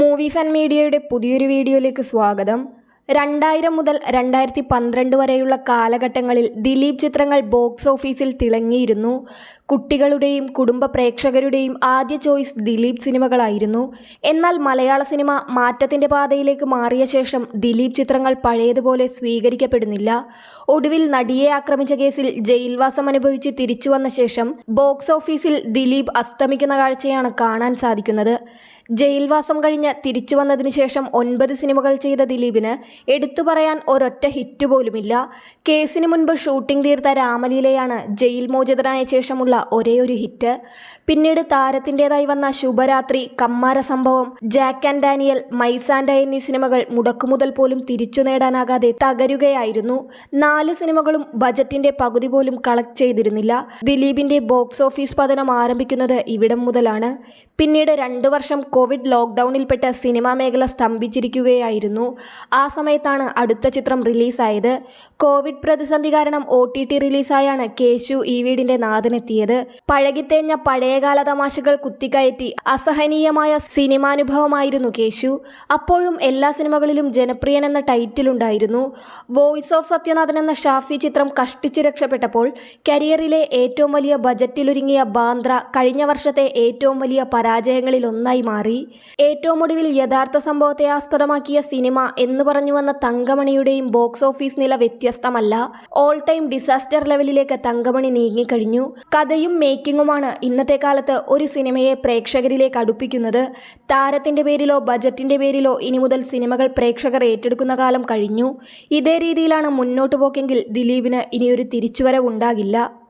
Movie fan മീഡിയയുടെ പുതിയൊരു വീഡിയോയിലേക്ക് സ്വാഗതം. രണ്ടായിരം മുതൽ രണ്ടായിരത്തി പന്ത്രണ്ട് വരെയുള്ള കാലഘട്ടങ്ങളിൽ ദിലീപ് ചിത്രങ്ങൾ ബോക്സ് ഓഫീസിൽ തിളങ്ങിയിരുന്നു. കുട്ടികളുടെയും കുടുംബ പ്രേക്ഷകരുടെയും ആദ്യ ചോയ്സ് ദിലീപ് സിനിമകളായിരുന്നു. എന്നാൽ മലയാള സിനിമ മാറ്റത്തിന്റെ പാതയിലേക്ക് മാറിയ ശേഷം ദിലീപ് ചിത്രങ്ങൾ പഴയതുപോലെ സ്വീകരിക്കപ്പെടുന്നില്ല. ഒടുവിൽ നടിയെ ആക്രമിച്ച കേസിൽ ജയിൽവാസം അനുഭവിച്ച് തിരിച്ചു വന്ന ശേഷം ബോക്സ് ഓഫീസിൽ ദിലീപ് അസ്തമിക്കുന്ന കാഴ്ചയാണ് കാണാൻ സാധിക്കുന്നത്. ജയിൽവാസം കഴിഞ്ഞ് തിരിച്ചു വന്നതിനു ശേഷം ഒൻപത് സിനിമകൾ ചെയ്ത ദിലീപിന് എടുത്തു പറയാൻ ഒരൊറ്റ ഹിറ്റ് പോലുമില്ല. കേസിന് മുൻപ് ഷൂട്ടിംഗ് തീർത്ത രാമലീലയാണ് ജയിൽ മോചിതനായ ശേഷമുള്ള ഒരേയൊരു ഒരു ഹിറ്റ്. പിന്നീട് താരത്തിന്റെതായി വന്ന ശുഭരാത്രി കമ്മാര സംഭവം ജാക്ക് ആൻഡ് ഡാനിയൽ മൈസാൻഡ എന്നീ സിനിമകൾ മുടക്കുമുതൽ പോലും തിരിച്ചു നേടാനാകാതെ തകരുകയായിരുന്നു. നാല് സിനിമകളും ബജറ്റിന്റെ പകുതി പോലും കളക്ട് ചെയ്തിരുന്നില്ല. ദിലീപിന്റെ ബോക്സ് ഓഫീസ് പതനം ആരംഭിക്കുന്നത് ഇവിടം മുതലാണ്. പിന്നീട് രണ്ടു വർഷം കോവിഡ് ലോക്ക്ഡൗണിൽപ്പെട്ട് സിനിമാ മേഖല സ്തംഭിച്ചിരിക്കുകയായിരുന്നു. ആ സമയത്താണ് അടുത്ത ചിത്രം റിലീസായത്. കോവിഡ് പ്രതിസന്ധി കാരണം ഒ ടി ടി റിലീസായാണ് കേശു ഈ വീടിന്റെ നാഥനെത്തിയത്. പഴകിത്തേഞ്ഞ പഴയകാല തമാശകൾ കുത്തിക്കയറ്റി അസഹനീയമായ സിനിമാനുഭവമായിരുന്നു കേശു. അപ്പോഴും എല്ലാ സിനിമകളിലും ജനപ്രിയൻ എന്ന ടൈറ്റിലുണ്ടായിരുന്നു. വോയിസ് ഓഫ് സത്യനാഥൻ എന്ന ഷാഫി ചിത്രം കഷ്ടിച്ചു രക്ഷപ്പെട്ടപ്പോൾ കരിയറിലെ ഏറ്റവും വലിയ ബജറ്റിലൊരുങ്ങിയ ബാന്ദ്ര കഴിഞ്ഞ വർഷത്തെ ഏറ്റവും വലിയ പരാജയങ്ങളിൽ ഒന്നായി മാറി. ഏറ്റവും ഒടുവിൽ യഥാർത്ഥ സംഭവത്തെ ആസ്പദമാക്കിയ സിനിമ എന്ന് പറഞ്ഞു വന്ന തങ്കമണിയുടെയും ബോക്സ് ഓഫീസ് നില വ്യത്യസ്തമല്ല. ഓൾ ടൈം ഡിസാസ്റ്റർ ലെവലിലേക്ക് തങ്കമണി നീങ്ങിക്കഴിഞ്ഞു. കഥയും മേക്കിങ്ങുമാണ് ഇന്നത്തെ കാലത്ത് ഒരു സിനിമയെ പ്രേക്ഷകരിലേക്ക് അടുപ്പിക്കുന്നത്. താരത്തിന്റെ പേരിലോ ബജറ്റിന്റെ പേരിലോ ഇനി മുതൽ സിനിമകൾ പ്രേക്ഷകർ ഏറ്റെടുക്കുന്ന കാലം കഴിഞ്ഞു. ഇതേ രീതിയിലാണ് മുന്നോട്ടു പോക്കെങ്കിൽ ദിലീപിന് ഇനിയൊരു തിരിച്ചുവരവുണ്ടാകില്ല.